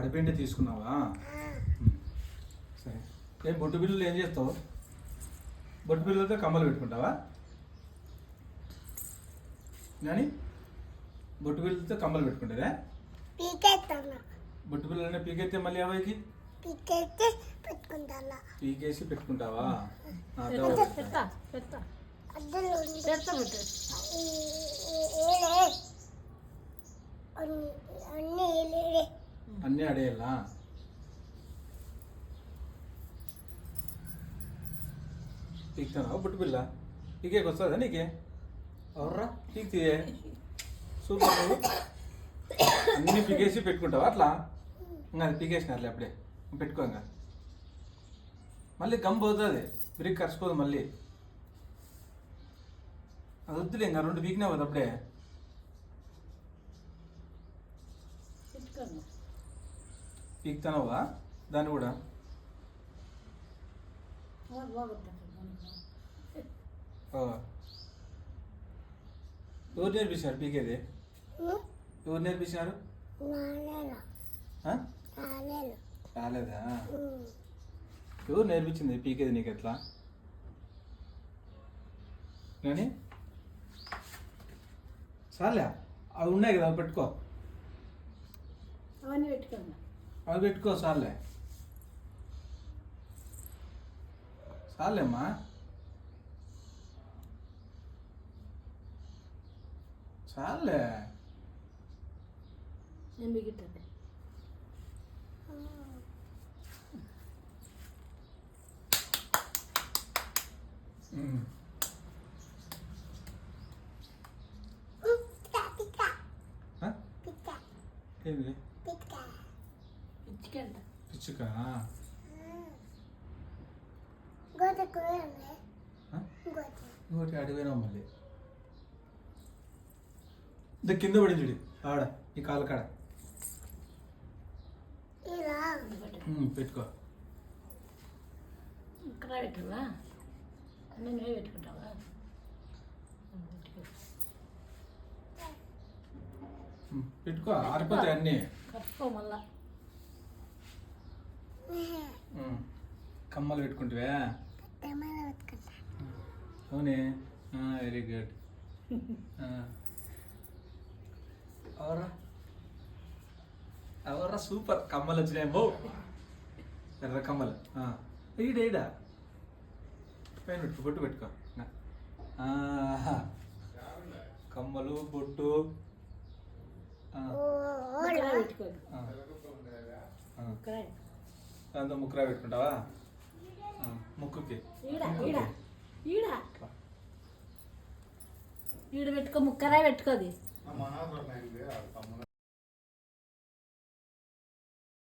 తడిపిండి తీసుకున్నావా. సరే. ఏం బొట్టు బిల్లులు ఏం చేస్తావు? బొట్టు బిల్లులతో కమ్మలు పెట్టుకుంటావా? కానీ బొట్టు బిల్లులతో కమ్మలు పెట్టుకుంటారా? బొట్టు బిల్లులనే పీకెత్తే మళ్ళీ పెట్టుకుంటాను పీకేసి పెట్టుకుంటావా? పెడతా అన్నీ అడేయాలా పీకుతానా బొట్టు పిల్ల? పీకేకి వస్తుందా నీకే? ఎవర్రా? పీక్తియే సూపర్ నువ్వు అన్నీ పీకేసి పెట్టుకుంటావా అట్లా? ఇంకా అది పీకేసినారులే అప్పుడే. పెట్టుకో ఇంకా. మళ్ళీ గమ్ పోతుంది. బ్రిక్ కరిసిపోదు మళ్ళీ. అది వద్దులే ఇంకా రెండు వీక్నే పోదు అప్పుడే. పీకుతానవా దాన్ని కూడా. ఎవరు నేర్పించారు పీకేది? ఎవరు నేర్పించారు రాలేదా? ఎవరు నేర్పించింది పీకేది నీకు ఎట్లా? కానీ చాలే అవి ఉన్నాయి కదా పెట్టుకో. అవన్నీ పెట్టుకోను అవి పెట్టుకో? పిక్క, ఏంది పిక్క. పిచ్చికెంట పిచ్చుక. ఇంకోటి మళ్ళీ ఇది కింద పడింది చూడు ఆడ ఈ కాలు కాడ పెట్టుకో ఇక్కడ పెట్టువా పెట్టుకుంటావా పెట్టుకో ఆరిపోతాయి అన్నీ కట్టుకో మళ్ళా కమ్మలు పెట్టుకుంటావే అవునే వెరీ గుడ్ అవరా అవరా సూపర్ కమ్మలు వచ్చినాయి బో ఎర్ర కమ్మలు ఈడ ఈడ పైన పెట్టుకో బొట్టు పెట్టుకో కమ్మలు బొట్టు పెట్టుకో దాంతో ముక్కురా పెట్టుకుంటావా? ముక్కుకి. ఈడ ఈడ ముక్కుకి. ఈడ ఈడ. పెట్టుకో ముక్కరాయి పెట్టుకోది